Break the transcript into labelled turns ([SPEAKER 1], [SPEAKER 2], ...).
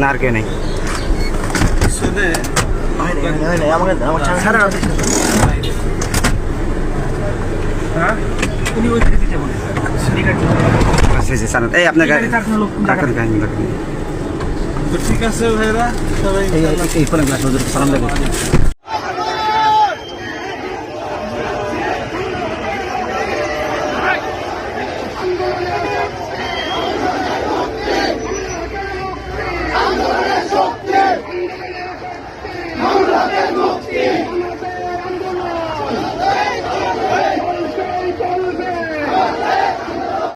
[SPEAKER 1] না আর কে নেই আচ্ছা আচ্ছা আপনার গাড়ি ডাক্তার
[SPEAKER 2] ঠিক আছে ভাইরা সবাই
[SPEAKER 1] এই সালাম দেবেন আমাদের মুক্তি।